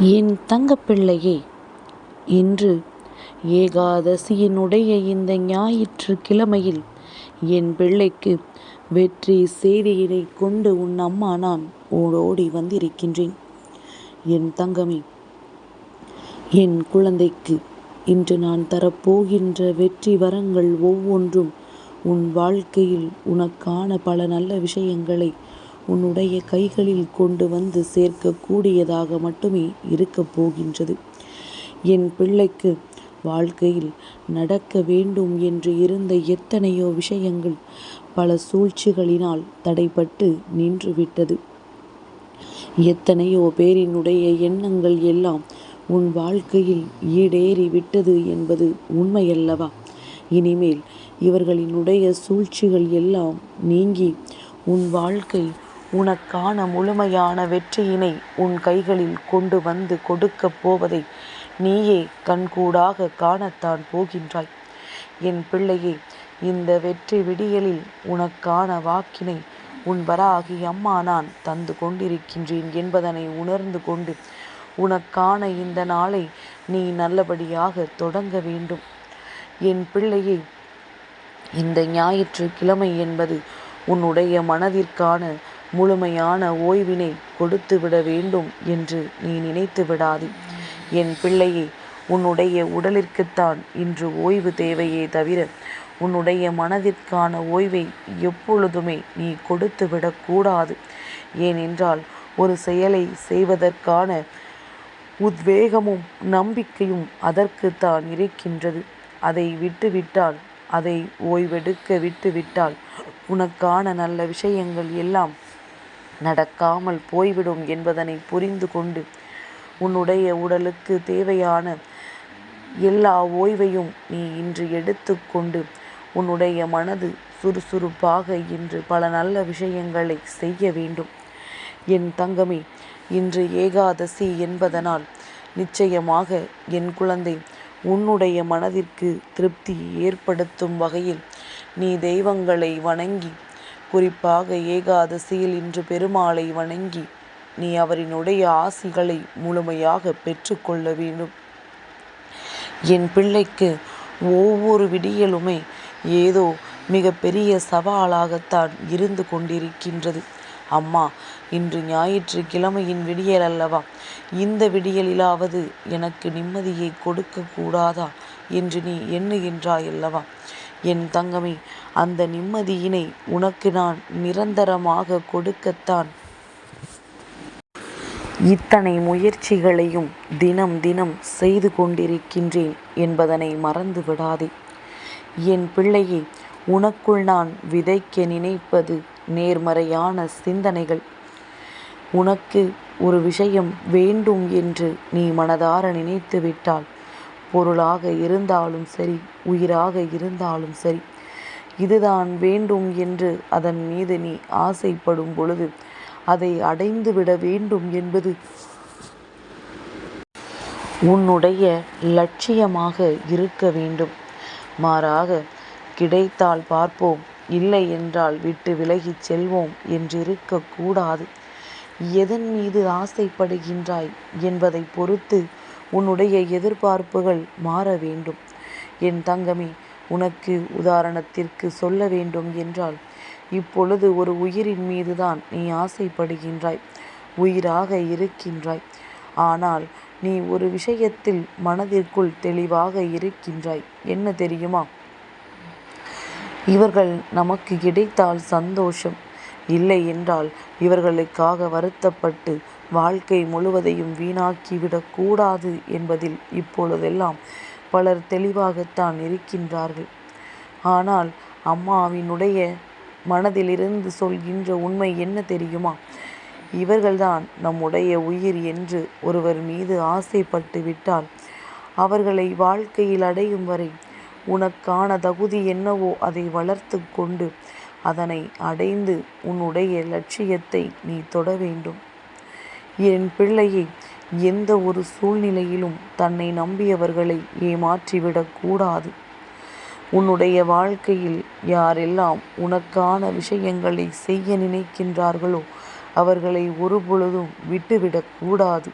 என் தங்கப்பிள்ளையே இன்று ஏகாதசியினுடைய இந்த ஞாயிற்று கிழமையில் என் பிள்ளைக்கு வெற்றி செய்தியினை கொண்டு உன் அம்மா நான் ஓடோடி வந்திருக்கின்றேன். என் தங்கமே என் குழந்தைக்கு இன்று நான் தரப்போகின்ற வெற்றி வரங்கள் ஒவ்வொன்றும் உன் வாழ்க்கையில் உனக்கான பல நல்ல விஷயங்களை உன்னுடைய கைகளில் கொண்டு வந்து சேர்க்கக்கூடியதாக மட்டுமே இருக்கப் போகின்றது. என் பிள்ளைக்கு வாழ்க்கையில் நடக்க வேண்டும் என்று இருந்த எத்தனையோ விஷயங்கள் பல சூழ்ச்சிகளினால் தடைப்பட்டு நின்றுவிட்டது. எத்தனையோ பேரினுடைய எண்ணங்கள் எல்லாம் உன் வாழ்க்கையில் ஈடேறி விட்டது என்பது உண்மையல்லவா? இனிமேல் இவர்களினுடைய சூழ்ச்சிகள் எல்லாம் நீங்கி உன் வாழ்க்கை உனக்கான முழுமையான வெற்றியினை உன் கைகளில் கொண்டு வந்து கொடுக்கப் போவதை நீயே கண்கூடாக காணத்தான் போகின்றாய். என் பிள்ளையே இந்த வெற்றி விடியலில் உனக்கான வாக்கினை உன் வராகி அம்மா நான் தந்து கொண்டிருக்கின்றேன் என்பதனை உணர்ந்து கொண்டு உனக்கான இந்த நாளை நீ நல்லபடியாக தொடங்க வேண்டும். என் பிள்ளையே இந்த ஞாயிற்றுக்கிழமை என்பது உன்னுடைய மனதிற்கான முழுமையான ஓய்வினை கொடுத்து விட வேண்டும் என்று நீ நினைத்து விடாதே. என் பிள்ளையே உன்னுடைய உடலிற்குத்தான் இன்று ஓய்வு தேவையே தவிர உன்னுடைய மனதிற்கான ஓய்வை எப்பொழுதுமே நீ கொடுத்து விடக்கூடாது ஏனென்றால் ஒரு செயலை செய்வதற்கான உத்வேகமும் நம்பிக்கையும் அதற்குத்தான் இருக்கின்றது. அதை விட்டுவிட்டால் அதை ஓய்வெடுக்க விட்டுவிட்டால் உனக்கான நல்ல விஷயங்கள் எல்லாம் நடக்காமல் போய்விடும் என்பதனை புரிந்து கொண்டு உன்னுடைய உடலுக்கு தேவையான எல்லா ஓய்வையும் நீ இன்று எடுத்துக்கொண்டு உன்னுடைய மனது சுறுசுறுப்பாக இன்று பல நல்ல விஷயங்களை செய்ய வேண்டும். என் தங்கமே இன்று ஏகாதசி என்பதனால் நிச்சயமாக என் குழந்தை உன்னுடைய மனதிற்கு திருப்தி ஏற்படுத்தும் வகையில் நீ தெய்வங்களை வணங்கி குறிப்பாக ஏகாதசியில் இன்று பெருமாளை வணங்கி நீ அவரினுடைய ஆசிகளை முழுமையாக பெற்றுக்கொள்ள வேண்டும். என் பிள்ளைக்கு ஒவ்வொரு விடியலுமே ஏதோ மிக பெரிய சவாலாகத்தான் இருந்து கொண்டிருக்கின்றது. அம்மா இன்று ஞாயிற்றுக்கிழமையின் விடியல் அல்லவா? இந்த விடியலிலாவது எனக்கு நிம்மதியை கொடுக்க கூடாதா என்று நீ எண்ணுகின்றாய் அல்லவா என் தங்கமே அந்த நிம்மதியினை உனக்கு நான் நிரந்தரமாக கொடுக்கத்தான். இத்தனை முயற்சிகளையும் தினம் தினம் செய்து கொண்டிருக்கின்றேன் என்பதனை மறந்து விடாதே என் பிள்ளையே உனக்குள் நான் விதைக்க நினைப்பது நேர்மறையான சிந்தனைகள். உனக்கு ஒரு விஷயம் வேண்டும் என்று நீ மனதார நினைத்து விட்டால் பொருளாக இருந்தாலும் சரி உயிராக இருந்தாலும் சரி. இதுதான் வேண்டும் என்று அதன் மீது நீ ஆசைப்படும் பொழுது அதை அடைந்துவிட வேண்டும் என்பது. உன்னுடைய லட்சியமாக இருக்க வேண்டும். மாறாக கிடைத்தால் பார்ப்போம் இல்லை என்றால் விட்டு விலகிச் செல்வோம் என்றிருக்கக்கூடாது. எதன் மீது ஆசைப்படுகின்றாய் என்பதை பொறுத்து உன்னுடைய எதிர்பார்ப்புகள் மாற வேண்டும். என் தங்கமே உனக்கு உதாரணத்திற்கு சொல்ல வேண்டும் என்றால் இப்பொழுது ஒரு உயிரின் மீதுதான் நீ ஆசைப்படுகின்றாய் உயிராக இருக்கின்றாய். ஆனால் நீ ஒரு விஷயத்தில் மனதிற்குள் தெளிவாக இருக்கின்றாய். என்ன தெரியுமா? இவர்கள் நமக்கு கிடைத்தால் சந்தோஷம். இல்லை என்றால் இவர்களுக்காக வருத்தப்பட்டு வாழ்க்கை முழுவதையும் வீணாக்கிவிடக் கூடாது என்பதில் இப்பொழுதெல்லாம் பலர் தெளிவாகத்தான் இருக்கின்றார்கள். ஆனால் அம்மாவினுடைய மனதிலிருந்து சொல்கின்ற உண்மை என்ன தெரியுமா? இவர்கள்தான் நம்முடைய உயிர் என்று ஒருவர் மீது ஆசைப்பட்டு விட்டால் அவர்களை வாழ்க்கையில் அடையும் வரை உனக்கான தகுதி என்னவோ அதை வளர்த்து கொண்டு அதனை அடைந்து உன்னுடைய லட்சியத்தை நீ தொட வேண்டும். என் பிள்ளையை எந்த ஒரு சூழ்நிலையிலும் தன்னை நம்பியவர்களை ஏமாற்றிவிடக் கூடாது. உன்னுடைய வாழ்க்கையில் யாரெல்லாம் உனக்கான விஷயங்களை செய்ய நினைக்கின்றார்களோ அவர்களை ஒருபொழுதும் விட்டுவிடக்கூடாது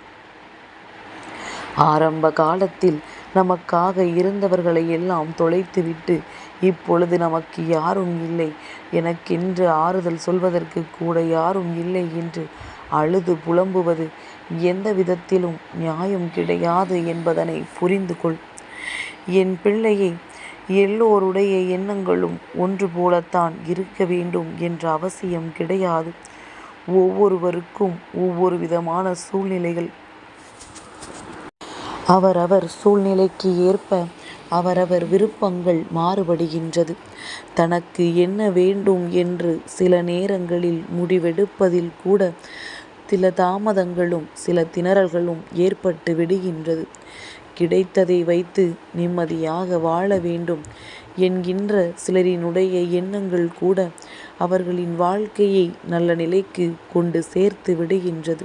ஆரம்ப காலத்தில் நமக்காக இருந்தவர்களை எல்லாம் தொலைத்துவிட்டு இப்பொழுது நமக்கு யாரும் இல்லை. எனக்கென்று ஆறுதல் சொல்வதற்கு கூட யாரும் இல்லை என்று அழுது புலம்புவது எந்த விதத்திலும் நியாயம் கிடையாது என்பதனை புரிந்து கொள். என் பிள்ளையை எல்லோருடைய எண்ணங்களும் ஒன்று போலத்தான் இருக்க வேண்டும் என்ற அவசியம் கிடையாது. ஒவ்வொருவருக்கும் ஒவ்வொரு விதமான சூழ்நிலைகள். அவரவர் சூழ்நிலைக்கு ஏற்ப அவரவர் விருப்பங்கள் மாறுபடுகின்றது. தனக்கு என்ன வேண்டும் என்று சில நேரங்களில் முடிவெடுப்பதில் கூட சில தாமதங்களும் சில திணறல்களும் ஏற்பட்டு விடுகின்றது. கிடைத்ததை வைத்து நிம்மதியாக வாழ வேண்டும் என்கின்ற சிலரினுடைய எண்ணங்கள் கூட அவர்களின் வாழ்க்கையை நல்ல நிலைக்கு கொண்டு சேர்த்து விடுகின்றது.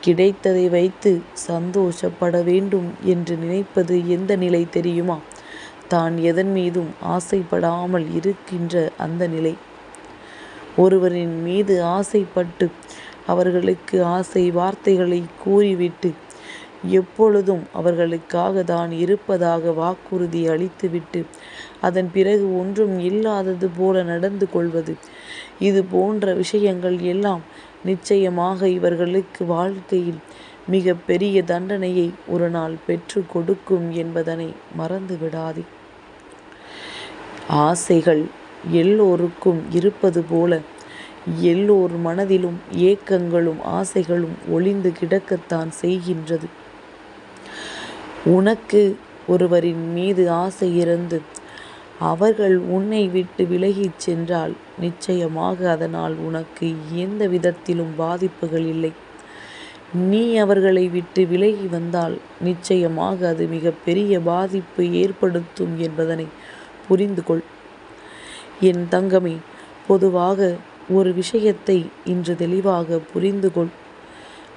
கிடைத்ததை வைத்து சந்தோஷப்பட வேண்டும் என்று நினைப்பது எந்த நிலை தெரியுமா? தான் எதன் மீதும் ஆசைப்படாமல் இருக்கின்ற அந்த நிலை. ஒருவரின் மீது ஆசைப்பட்டு அவர்களுக்கு ஆசை வார்த்தைகளை கூறிவிட்டு எப்பொழுதும் அவர்களுக்காக தான் இருப்பதாக வாக்குறுதி அளித்துவிட்டு அதன் பிறகு ஒன்றும் இல்லாதது போல நடந்து கொள்வது. இது போன்ற விஷயங்கள் எல்லாம் நிச்சயமாக இவர்களுக்கு வாழ்க்கையில் மிக பெரிய தண்டனையை ஒரு நாள் பெற்று கொடுக்கும் என்பதனை மறந்து விடாதே ஆசைகள் எல்லோருக்கும் இருப்பது போல எல்லோர் மனதிலும் ஏக்கங்களும் ஆசைகளும் ஒளிந்து கிடக்கத்தான் செய்கின்றது. உனக்கு ஒருவரின் மீது ஆசை இருந்து அவர்கள் உன்னை விட்டு விலகிச் சென்றால் நிச்சயமாக அதனால் உனக்கு எந்த விதத்திலும் பாதிப்புகள் இல்லை. நீ அவர்களை விட்டு விலகி வந்தால் நிச்சயமாக அது மிக பெரிய பாதிப்பு ஏற்படுத்தும் என்பதனை புரிந்து கொள் என் தங்கமே பொதுவாக ஒரு விஷயத்தை இன்று தெளிவாக புரிந்து கொள்.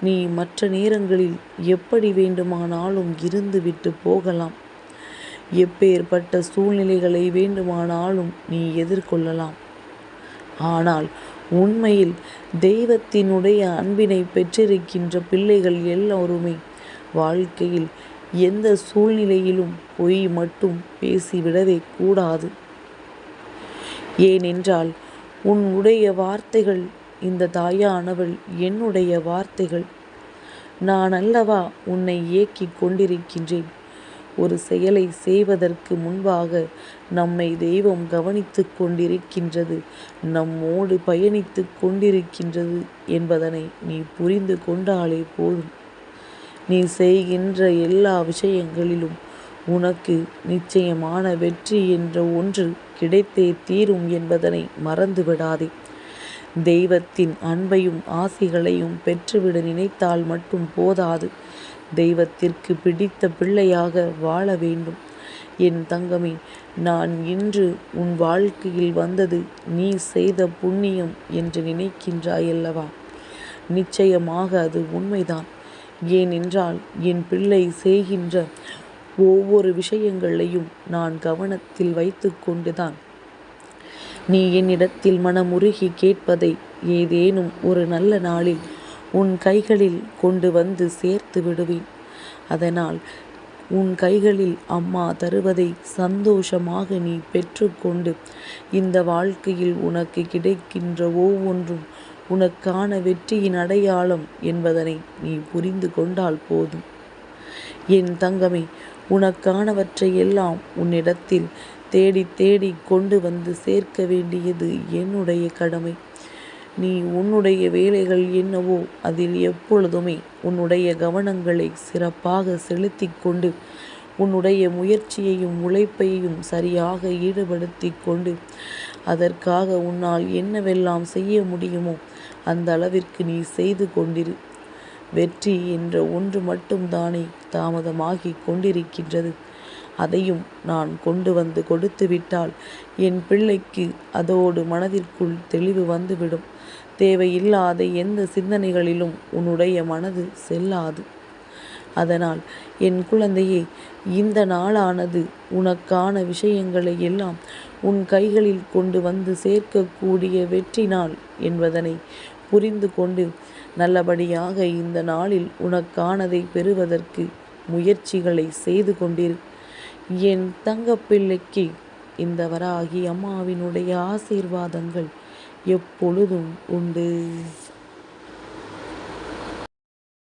நீ மற்ற நேரங்களில் எப்படி வேண்டுமானாலும் இருந்துவிட்டு போகலாம். எப்பேற்பட்ட சூழ்நிலைகளை வேண்டுமானாலும் நீ எதிர்கொள்ளலாம். ஆனால் உண்மையில் தெய்வத்தினுடைய அன்பினை பெற்றிருக்கின்ற பிள்ளைகள் எல்லோருமே வாழ்க்கையில் எந்த சூழ்நிலையிலும் பொய் மட்டும் பேசிவிடவே கூடாது. ஏனென்றால் உன்னுடைய வார்த்தைகள் இந்த தாயானவள் என்னுடைய வார்த்தைகள். நான் அல்லவா உன்னை இயக்கிக் கொண்டிருக்கின்றேன்? ஒரு செயலை செய்வதற்கு முன்பாக நம்மை தெய்வம் கவனித்து கொண்டிருக்கின்றது நம்மோடு பயணித்து கொண்டிருக்கின்றது என்பதனை நீ புரிந்து கொண்டாலே போதும். நீ செய்கின்ற எல்லா விஷயங்களிலும் உனக்கு நிச்சயமான வெற்றி என்ற ஒன்று கிடைத்தே தீரும் என்பதனை மறந்துவிடாதே. தெய்வத்தின் அன்பையும் ஆசிகளையும் பெற்றுவிட நினைத்தால் மட்டும் போதாது. தெய்வத்திற்கு பிடித்த பிள்ளையாக வாழ வேண்டும். என் தங்கமே நான் இன்று உன் வாழ்க்கையில் வந்தது நீ செய்த புண்ணியம் என்று நினைக்கின்றாயல்லவா? நிச்சயமாக அது உண்மைதான். ஏனென்றால் என் பிள்ளை செய்கின்ற ஒவ்வொரு விஷயங்களையும் நான் கவனத்தில் வைத்து கொண்டுதான். நீ என்னிடத்தில் மனமுருகி கேட்பதை ஏதேனும் ஒரு நல்ல நாளில் உன் கைகளில் கொண்டு வந்து சேர்த்து விடுவேன். அதனால் உன் கைகளில் அம்மா தருவதை சந்தோஷமாக நீ பெற்றுக்கொண்டு இந்த வாழ்க்கையில் உனக்கு கிடைக்கின்ற ஒவ்வொன்றும் உனக்கான வெற்றியின் அடையாளம் என்பதனை நீ புரிந்து கொண்டால் போதும். என் தங்கமே உனக்கானவற்றை எல்லாம் உன்னிடத்தில் தேடி தேடி கொண்டு வந்து சேர்க்க வேண்டியது என்னுடைய கடமை. நீ உன்னுடைய வேலைகள் என்னவோ அதில் எப்பொழுதுமே உன்னுடைய கவனங்களை சிறப்பாக செலுத்தி கொண்டு உன்னுடைய முயற்சியையும் உழைப்பையும் சரியாக ஈடுபடுத்தி கொண்டு அதற்காக உன்னால் என்னவெல்லாம் செய்ய முடியுமோ அந்த அளவிற்கு நீ செய்து கொண்டிரு. வெற்றி என்ற ஒன்று மட்டும்தானே தாமதமாகி கொண்டிருக்கின்றது. அதையும் நான் கொண்டு வந்து கொடுத்து விட்டால் என் பிள்ளைக்கு அதோடு மனதிற்குள் தெளிவு வந்துவிடும். தேவையில்லாத எந்த சிந்தனைகளிலும் உன்னுடைய மனது செல்லாது. அதனால் என் குழந்தையே இந்த நாளானது உனக்கான விஷயங்களை எல்லாம் உன் கைகளில் கொண்டு வந்து சேர்க்கக்கூடிய வெற்றி நாள் என்பதனை புரிந்து கொண்டு நல்லபடியாக இந்த நாளில் உனக்கானதை பெறுவதற்கு முயற்சிகளை செய்து கொண்டிரு. என் தங்கப்பிள்ளைக்கு இந்த வராகி அம்மாவினுடைய ஆசீர்வாதங்கள் எப்பொழுதும் உண்டு.